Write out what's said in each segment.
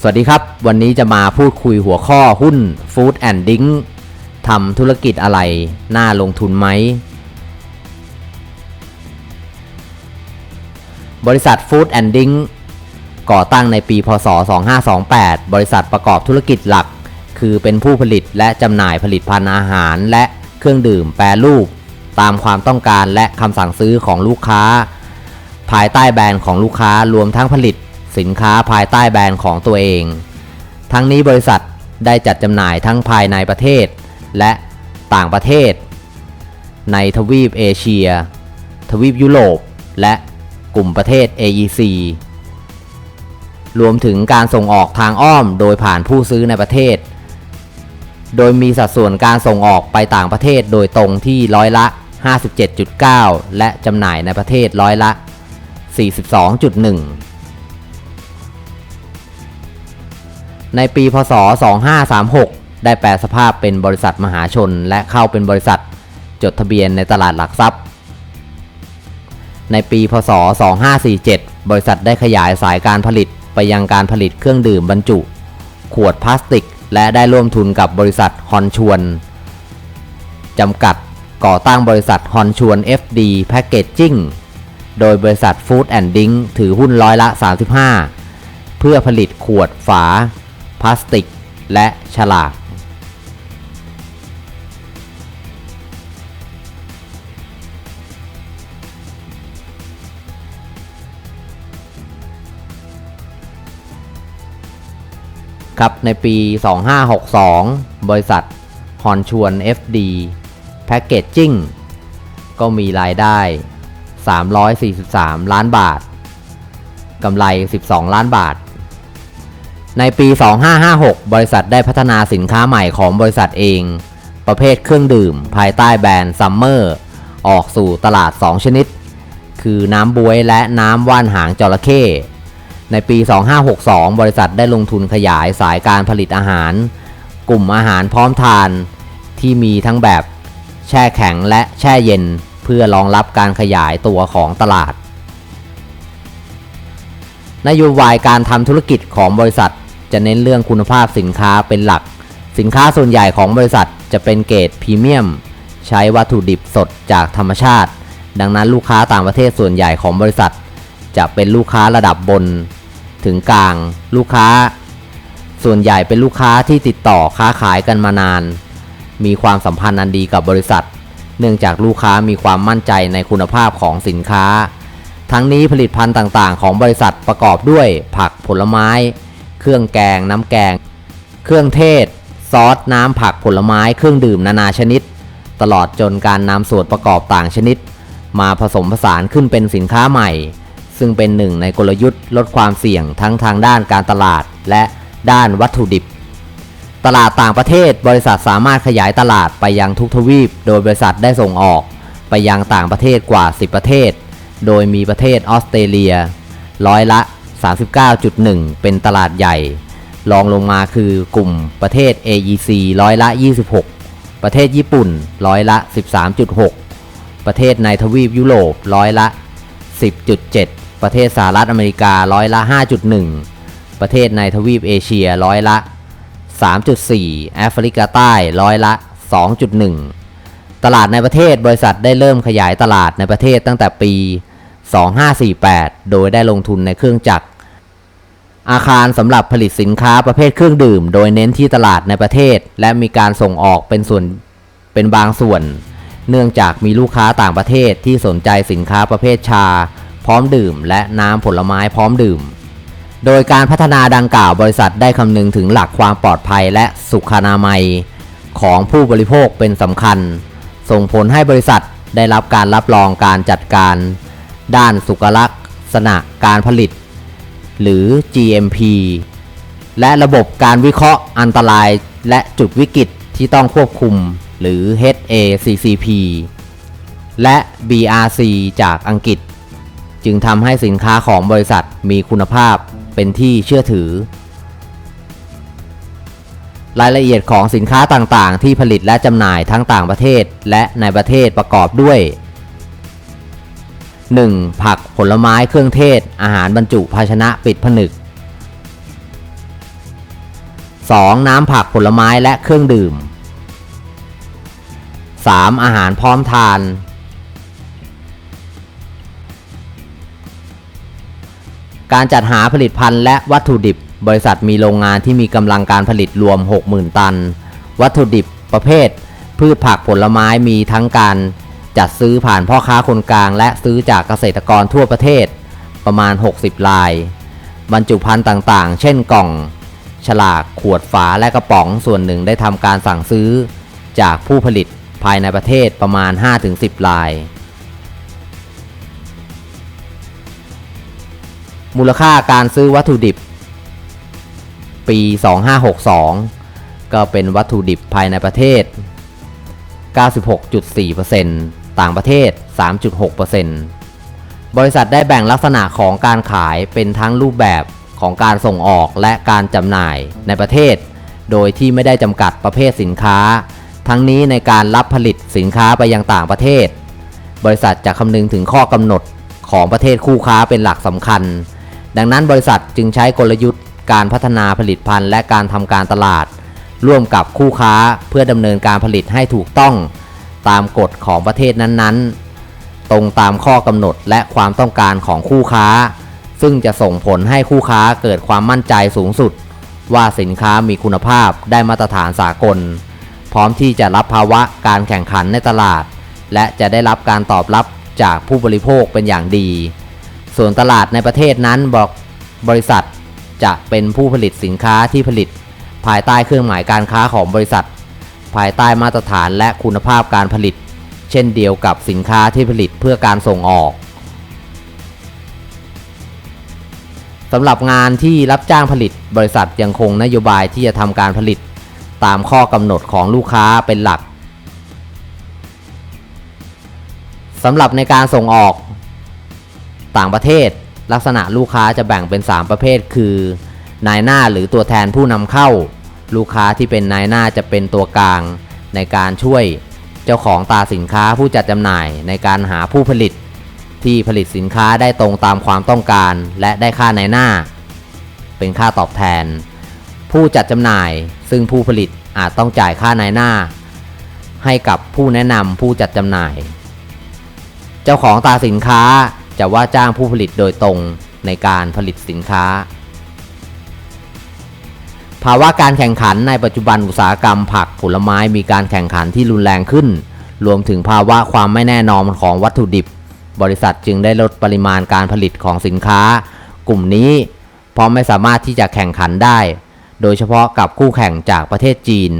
สวัสดีครับ วันนี้จะมาพูดคุยหัวข้อหุ้น Food and Drink ทำธุรกิจอะไร น่าลงทุนไหม บริษัท Food and Drink ก่อตั้งในปี พศ 2528 บริษัทประกอบธุรกิจหลัก คือเป็นผู้ผลิตและจำหน่ายผลิตภัณฑ์อาหารและเครื่องดื่มแปรรูป ตามความต้องการและคำสั่งซื้อของลูกค้า ภายใต้แบรนด์ของลูกค้ารวมทั้งผลิต สินค้าภายใต้แบรนด์ของตัวเอง ทั้งนี้บริษัทได้จัดจำหน่ายทั้งภายในประเทศ และต่างประเทศ ในทวีปเอเชีย ทวีปยุโรปและกลุ่มประเทศ AEC รวมถึงการส่งออกทางอ้อมโดยผ่านผู้ซื้อในประเทศ โดยมีสัดส่วนการส่งออกไปต่างประเทศโดยตรงที่ร้อยละ 57.9 และจำหน่ายในประเทศร้อยละ 42.1 ในปีพศ 2536 ได้แปลสภาพเป็นบริษัทมหาชนและเข้าเป็นบริษัทจดทะเบียนในตลาดหลักทรัพย์ ในปีพศ 2547 บริษัทได้ขยายสายการผลิต ไปยังการผลิตเครื่องดื่มบรรจุ ขวดพลาสติก และได้ร่วมทุนกับบริษัทฮอนชวนจำกัดก่อตั้งบริษัทฮอนชวน FD Packaging โดยบริษัท Food and Drink ถือหุ้นร้อยละ 35 เพื่อผลิตขวดฝา พลาสติก และฉลาก ครับในปี 2562 บริษัทฮอนชวน FD Packaging ก็มีรายได้ 343 ล้านบาท กำไร 12 ล้านบาท ในปี 2556 บริษัทได้พัฒนาสินค้าใหม่ของบริษัทเอง ประเภทเครื่องดื่ม ภายใต้แบรนด์ซัมเมอร์ออกสู่ตลาด 2 ชนิด คือน้ำบวยและน้ำว่านหางจระเข้ ในปี 2562 บริษัทได้ลงทุนขยายสายการผลิตอาหาร กลุ่มอาหารพร้อมทานที่มีทั้งแบบแช่แข็งและแช่เย็น เพื่อรองรับการขยายตัวของตลาด นโยบายการทำธุรกิจของบริษัท จะเน้นเรื่องคุณภาพสินค้าเป็นหลัก สินค้าส่วนใหญ่ของบริษัทจะเป็นเกรดพรีเมียม ใช้วัตถุดิบสดจากธรรมชาติ ดังนั้นลูกค้าต่างประเทศส่วนใหญ่ของบริษัท จะเป็นลูกค้าระดับบน ถึงกลาง ลูกค้า ส่วนใหญ่เป็นลูกค้าที่ติดต่อค้าขายกันมานาน มีความสัมพันธ์อันดีกับบริษัท เนื่องจากลูกค้ามีความมั่นใจในคุณภาพของสินค้า ทั้งนี้ผลิตภัณฑ์ต่างๆ ของบริษัทประกอบด้วยผักผลไม้ เครื่องแกง น้ำแกง เครื่องเทศ ซอสน้ำผักผลไม้เครื่องดื่มนานาชนิด ตลอดจนการนำส่วนประกอบต่างชนิด มาผสมผสานขึ้นเป็นสินค้าใหม่ ซึ่งเป็นหนึ่งในกลยุทธ์ลดความเสี่ยงทั้งทางด้านการตลาดและด้านวัตถุดิบ ตลาดต่างประเทศบริษัทสามารถขยายตลาดไปยังทุกทวีป โดยบริษัทได้ส่งออก ไปยังต่างประเทศกว่า 10 ประเทศ โดยมีประเทศออสเตรเลีย ร้อยละ 39.1 เป็นตลาดใหญ่ รองลงมาคือกลุ่มประเทศ AEC ร้อยละ 26 ประเทศญี่ปุ่นร้อยละ 13.6 ประเทศในทวีปยุโรปร้อยละ 10.7 ประเทศสหรัฐอเมริการ้อยละ 5.1 ประเทศในทวีปเอเชียร้อยละ 3.4 แอฟริกาใต้ร้อยละ 2.1 ตลาดในประเทศบริษัทได้เริ่มขยายตลาดในประเทศตั้งแต่ปี 2548 โดยได้ลงทุนในเครื่องจักร อาคารสำหรับผลิตสินค้าประเภทเครื่องดื่ม โดยเน้นที่ตลาดในประเทศ และมีการส่งออกเป็นส่วนเป็นบางส่วน เนื่องจากมีลูกค้าต่างประเทศที่สนใจสินค้าประเภทชา พร้อมดื่ม และน้ำผลไม้พร้อมดื่ม โดยการพัฒนาดังกล่าวบริษัทได้คำนึงถึงหลักความปลอดภัยและสุขอนามัย ของผู้บริโภคเป็นสำคัญ ส่งผลให้บริษัทได้รับการรับรองการจัดการ ด้านสุขลักษณะการผลิต หรือ GMP และระบบการวิเคราะห์อันตรายและจุดวิกฤตที่ต้องควบคุมหรือ HACCP และ BRC จากอังกฤษ จึงทำให้สินค้าของบริษัทมีคุณภาพเป็นที่เชื่อถือ รายละเอียดของสินค้าต่างๆ ที่ผลิตและจำหน่ายทั้งต่างประเทศและในประเทศประกอบด้วย 1. ผักผลไม้เครื่องเทศ อาหารบรรจุภาชนะปิดผนึก 2. น้ำผักผลไม้และเครื่องดื่ม 3. อาหารพร้อมทาน การจัดหาผลิตภัณฑ์และวัตถุดิบ บริษัทมีโรงงานที่มีกำลังการผลิตรวม 60,000 ตัน วัตถุดิบประเภท พืชผักผลไม้มีทั้งการจัดซื้อผ่านพ่อค้าคนกลาง และซื้อจากเกษตรกรทั่วประเทศประมาณ 60 ลาย บรรจุภัณฑ์ต่างๆ เช่นกล่อง ฉลากขวดฝาและกระป๋องส่วนหนึ่งได้ทำการสั่งซื้อ จากผู้ผลิตภายในประเทศประมาณ 5-10 ลาย มูลค่าการซื้อวัตถุดิบ ปี 2562 ก็เป็นวัตถุดิบภายในประเทศ 96.4%ต่างประเทศ 3.6%บริษัทได้แบ่งลักษณะของการขายเป็นทั้งรูปแบบของการส่งออกและการจำหน่ายในประเทศ โดยที่ไม่ได้จำกัดประเภทสินค้า ทั้งนี้ในการรับผลิตสินค้าไปยังต่างประเทศ บริษัทจะคำนึงถึงข้อกำหนดของประเทศคู่ค้าเป็นหลักสำคัญ ดังนั้นบริษัทจึงใช้กลยุทธ์การพัฒนาผลิตภัณฑ์และการทำการตลาด ร่วมกับคู่ค้าเพื่อดำเนินการผลิตให้ถูกต้อง ตามกฎของประเทศนั้นๆ ตรงตามข้อกำหนดและความต้องการของคู่ค้า ซึ่งจะส่งผลให้คู่ค้าเกิดความมั่นใจสูงสุด ว่าสินค้ามีคุณภาพได้มาตรฐานสากล พร้อมที่จะรับภาวะการแข่งขันในตลาด และจะได้รับการตอบรับจากผู้บริโภคเป็นอย่างดี ส่วนตลาดในประเทศนั้นบอกบริษัทจะเป็นผู้ผลิตสินค้าที่ผลิต ภายใต้เครื่องหมายการค้าของบริษัท ภายใต้มาตรฐานและคุณภาพการผลิต เช่นเดียวกับสินค้าที่ผลิตเพื่อการส่งออกสำหรับงานที่รับจ้างผลิต บริษัทยังคงนโยบายที่จะทำการผลิต ตามข้อกำหนดของลูกค้าเป็นหลักสำหรับในการส่งออก ต่างประเทศ ลักษณะลูกค้าจะแบ่งเป็น 3 ประเภท คือ นายหน้าหรือตัวแทนผู้นำเข้า ลูกค้าที่เป็นนายหน้าจะเป็นตัวกลาง ในการช่วย เจ้าของตาสินค้าผู้จัดจำหน่ายในการหาผู้ผลิต ที่ผลิตสินค้าได้ตรงตามความต้องการ และได้ค่านายหน้า เป็นค่าตอบแทน ผู้จัดจำหน่าย ซึ่งผู้ผลิตอาจต้องจ่ายค่านายหน้า ให้กับผู้แนะนำผู้จัดจำหน่าย เจ้าของตาสินค้า จะว่าจ้างผู้ผลิตโดยตรงในการผลิตสินค้า ภาวะการแข่งขันในปัจจุบันอุตสาหกรรมผักผลไม้มีการแข่งขันที่รุนแรงขึ้น รวมถึงภาวะความไม่แน่นอนของวัตถุดิบ บริษัทจึงได้ลดปริมาณการผลิตของสินค้า กลุ่มนี้เพราะไม่สามารถที่จะแข่งขันได้ โดยเฉพาะกับคู่แข่งจากประเทศจีน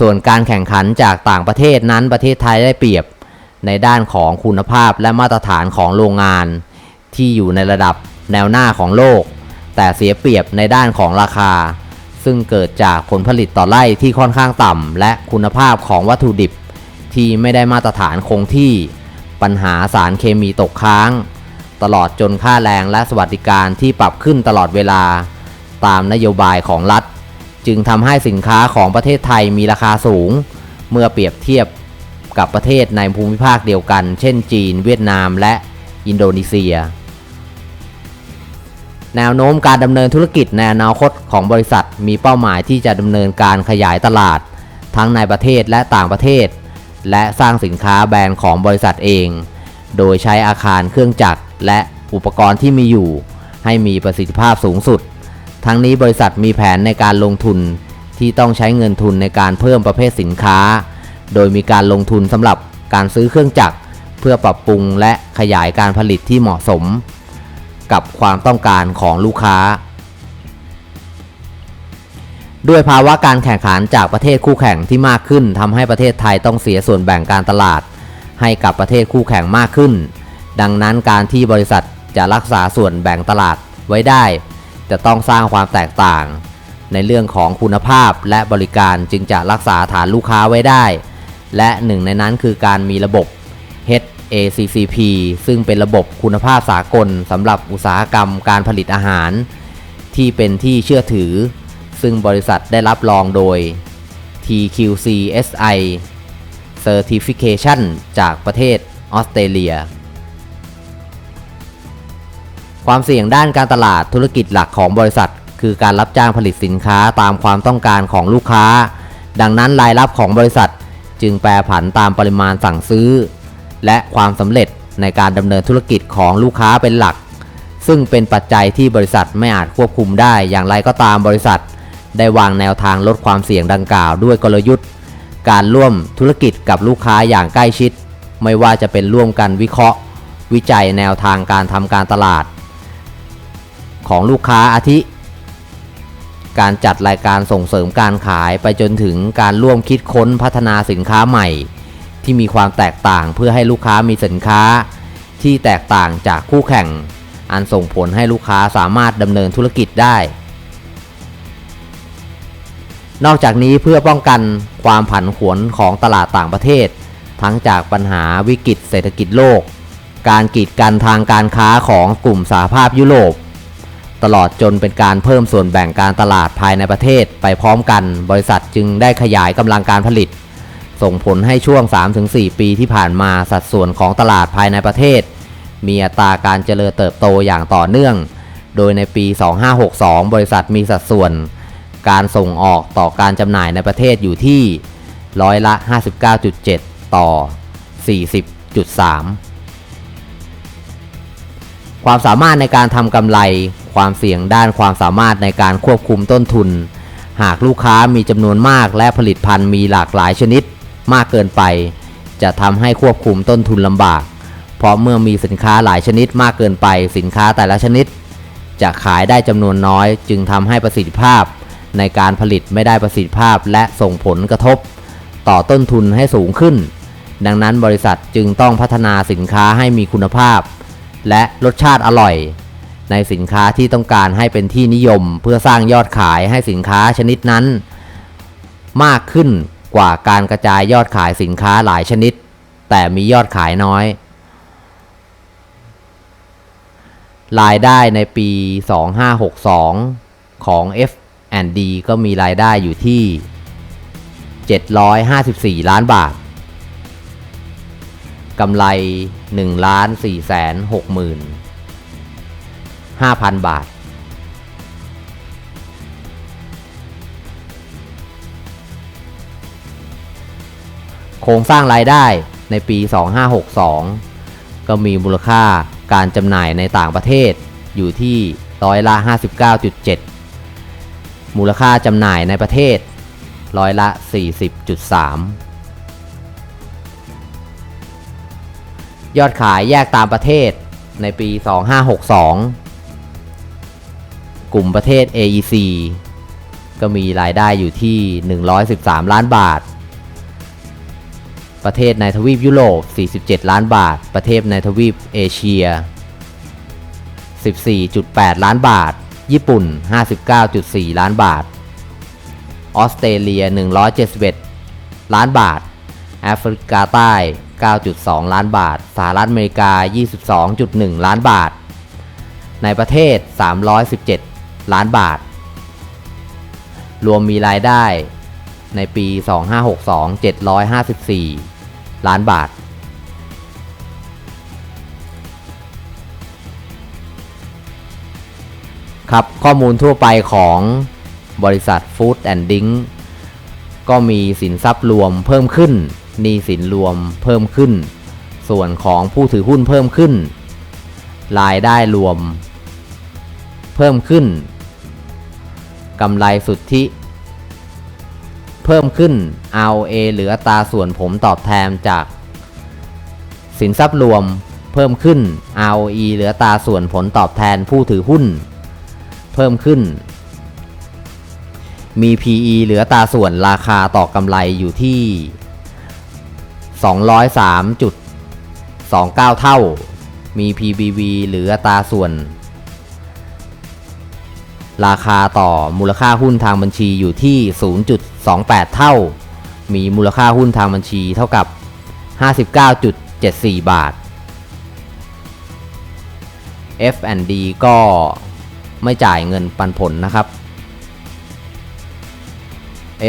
ส่วนการแข่งขันจากต่างประเทศนั้นประเทศไทยได้เปรียบ ในด้านของคุณภาพและมาตรฐานของโรงงาน ที่อยู่ในระดับแนวหน้าของโลก แต่เสียเปรียบในด้านของราคา ซึ่งเกิดจากผลผลิตต่อไร่ที่ค่อนข้างต่ำและคุณภาพของวัตถุดิบ ที่ไม่ได้มาตรฐานคงที่ ปัญหาสารเคมีตกค้าง ตลอดจนค่าแรงและสวัสดิการที่ปรับขึ้นตลอดเวลา ตามนโยบายของรัฐ จึงทำให้สินค้าของประเทศไทยมีราคาสูง เมื่อเปรียบเทียบ กับประเทศในภูมิภาคเดียวกัน เช่นจีน เวียดนาม และอินโดนีเซีย แนวโน้มการดำเนินธุรกิจในอนาคตของบริษัทมีเป้าหมายที่จะดำเนินการขยายตลาด ทั้งในประเทศและต่างประเทศ และสร้างสินค้าแบรนด์ของบริษัทเอง โดยใช้อาคารเครื่องจักรและอุปกรณ์ที่มีอยู่ ให้มีประสิทธิภาพสูงสุด ทั้งนี้บริษัทมีแผนในการลงทุนที่ต้องใช้เงินทุนในการเพิ่มประเภทสินค้า โดยมีการลงทุนสำหรับการซื้อเครื่องจักร เพื่อปรับปรุงและขยายการผลิตที่เหมาะสม กับความต้องการของลูกค้า ด้วยภาวะการแข่งขันจากประเทศคู่แข่งที่มากขึ้นทำให้ประเทศไทยต้องเสียส่วนแบ่งการตลาด ให้กับประเทศคู่แข่งมากขึ้น ดังนั้นการที่บริษัทจะรักษาส่วนแบ่งตลาดไว้ได้ จะต้องสร้างความแตกต่าง ในเรื่องของคุณภาพและบริการจึงจะรักษาฐานลูกค้าไว้ได้ และหนึ่งในนั้นคือการมีระบบ HACCP ซึ่งเป็นระบบคุณภาพสากลสำหรับอุตสาหกรรมการผลิตอาหาร ที่เป็นที่เชื่อถือ ซึ่งบริษัทได้รับรองโดย TQCSI Certification จากประเทศออสเตรเลีย ความเสี่ยงด้านการตลาดธุรกิจหลักของบริษัท คือการรับจ้างผลิตสินค้าตามความต้องการของลูกค้า ดังนั้นรายรับของบริษัท จึงแปรผันตามปริมาณสั่งซื้อ และความสำเร็จในการดำเนินธุรกิจของลูกค้าเป็นหลัก ซึ่งเป็นปัจจัยที่บริษัทไม่อาจควบคุมได้อย่างไรก็ตามบริษัท ได้วางแนวทางลดความเสี่ยงดังกล่าวด้วยกลยุทธ์ การร่วมธุรกิจกับลูกค้าอย่างใกล้ชิด ไม่ว่าจะเป็นร่วมกันวิเคราะห์ วิจัยแนวทางการทำการตลาด ของลูกค้าอาทิ การจัดรายการส่งเสริมการขายไปจนถึงการร่วมคิดค้นพัฒนาสินค้าใหม่ ที่มีความแตกต่างเพื่อให้ลูกค้ามีสินค้า ที่แตกต่างจากคู่แข่ง อันส่งผลให้ลูกค้าสามารถดำเนินธุรกิจได้ นอกจากนี้เพื่อป้องกันความผันผวนของตลาดต่างประเทศ ทั้งจากปัญหาวิกฤตเศรษฐกิจโลก การกีดกันทางการค้าของกลุ่มสหภาพยุโรป ตลอดจนเป็นการเพิ่มส่วนแบ่งการตลาดภายในประเทศไปพร้อมกัน บริษัทจึงได้ขยายกำลังการผลิต ส่งผลให้ช่วง 3-4 ปีที่ผ่านมาสัดส่วนของตลาดภายในประเทศ มีอัตราการเจริญเติบโตอย่างต่อเนื่อง โดยในปี 2562 บริษัทมีสัดส่วน การส่งออกต่อการจำหน่ายในประเทศอยู่ที่ร้อยละ 59.7 ต่อ 40.3 ความสามารถในการทำกำไร ความเสี่ยงด้านความสามารถในการควบคุมต้นทุน หากลูกค้ามีจำนวนมากและผลิตภัณฑ์มีหลากหลายชนิดมากเกินไป จะทำให้ควบคุมต้นทุนลำบาก เพราะเมื่อมีสินค้าหลายชนิดมากเกินไปสินค้าแต่ละชนิด จะขายได้จำนวนน้อย จึงทำให้ประสิทธิภาพ ในการผลิตไม่ได้ประสิทธิภาพและส่งผลกระทบ ต่อต้นทุนให้สูงขึ้น ดังนั้นบริษัทจึงต้องพัฒนาสินค้าให้มีคุณภาพ และรสชาติอร่อย ในสินค้าที่ต้องการให้เป็นที่นิยม เพื่อสร้างยอดขายให้สินค้าชนิดนั้น มากขึ้นกว่าการกระจายยอดขายสินค้าหลายชนิด แต่มียอดขายน้อย รายได้ในปี 2562 ของ F&D ก็มีรายได้อยู่ที่ 754 ล้านบาทกำไร1ล้าน4แสน6หมื่น 5,000 บาท โครงสร้างรายได้ในปี 2562 ก็มีมูลค่าการจำหน่ายในต่างประเทศอยู่ที่ร้อยละ 59.7 มูลค่าจำหน่ายในประเทศร้อยละ 40.3 ยอดขายแยกตามประเทศในปี 2562ก ลุ่มประเทศ AEC ก็มีรายได้อยู่ที่ 113 ล้านบาท ประเทศในทวีปยุโรป 47 ล้านบาท ประเทศในทวีปเอเชีย 14.8 ล้านบาท ญี่ปุ่น 59.4 ล้านบาท ออสเตรเลีย 171 ล้านบาท แอฟริกาใต้ 9.2 ล้านบาท สหรัฐอเมริกา 22.1 ล้านบาท ในประเทศ 317 ล้านบาท รวมมีรายได้ในปี 2562 754 ล้านบาท ครับข้อมูลทั่วไปของบริษัท Food and Drink ก็มีสินทรัพย์รวมเพิ่มขึ้นหนี้สินรวมเพิ่มขึ้น ส่วนของผู้ถือหุ้นเพิ่มขึ้น รายได้รวม เพิ่มขึ้น กำไรสุทธิ เพิ่มขึ้น ROA หรืออัตราส่วนผมตอบแทนจาก สินทรัพย์รวมเพิ่มขึ้น ROE หรืออัตราส่วนผลตอบแทนผู้ถือหุ้น เพิ่มขึ้น มี PE เหลืออัตราส่วนราคาต่อกำไรอยู่ที่ 203.29 เท่า มี PBV หรืออัตราส่วน ราคาต่อมูลค่าหุ้นทางบัญชีอยู่ที่ 0.28 เท่า มีมูลค่าหุ้นทางบัญชีเท่ากับ 59.74 บาท F&D ก็ไม่จ่ายเงินปันผลนะครับ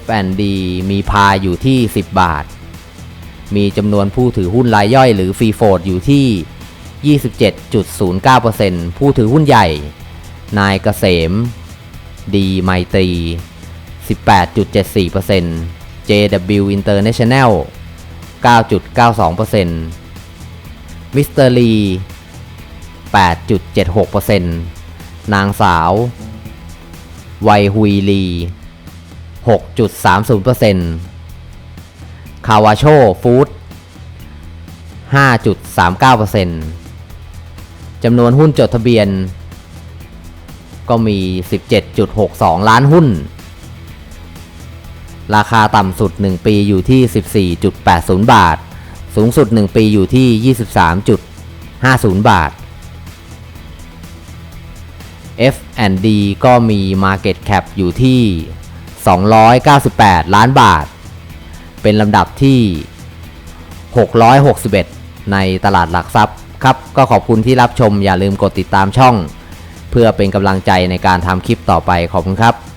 F&D มีพาอยู่ที่ 10 บาท มีจำนวนผู้ถือหุ้นรายย่อยหรือฟรีโฟดอยู่ที่ 27.09%ผู้ถือหุ้นใหญ่ นายเกษม ดีไมตรี 18.74% JW International 9.92%มิสเตอร์ลี 8.76%นางสาวไวฮุยลี 6.30%คาวาโชฟู้ด5.39%จำนวนหุ้นจดทะเบียน ก็มี 17.62 ล้านหุ้น ราคาต่ำสุด 1 ปีอยู่ที่ 14.80 บาท สูงสุด 1 ปีอยู่ที่ 23.50 บาท F&D ก็มี Market Cap อยู่ที่ 298 ล้านบาท เป็นลำดับที่ 661 ในตลาดหลักทรัพย์ครับ ก็ขอบคุณที่รับชมอย่าลืมกดติดตามช่อง เพื่อเป็นกำลังใจในการทำคลิปต่อไปขอบคุณครับ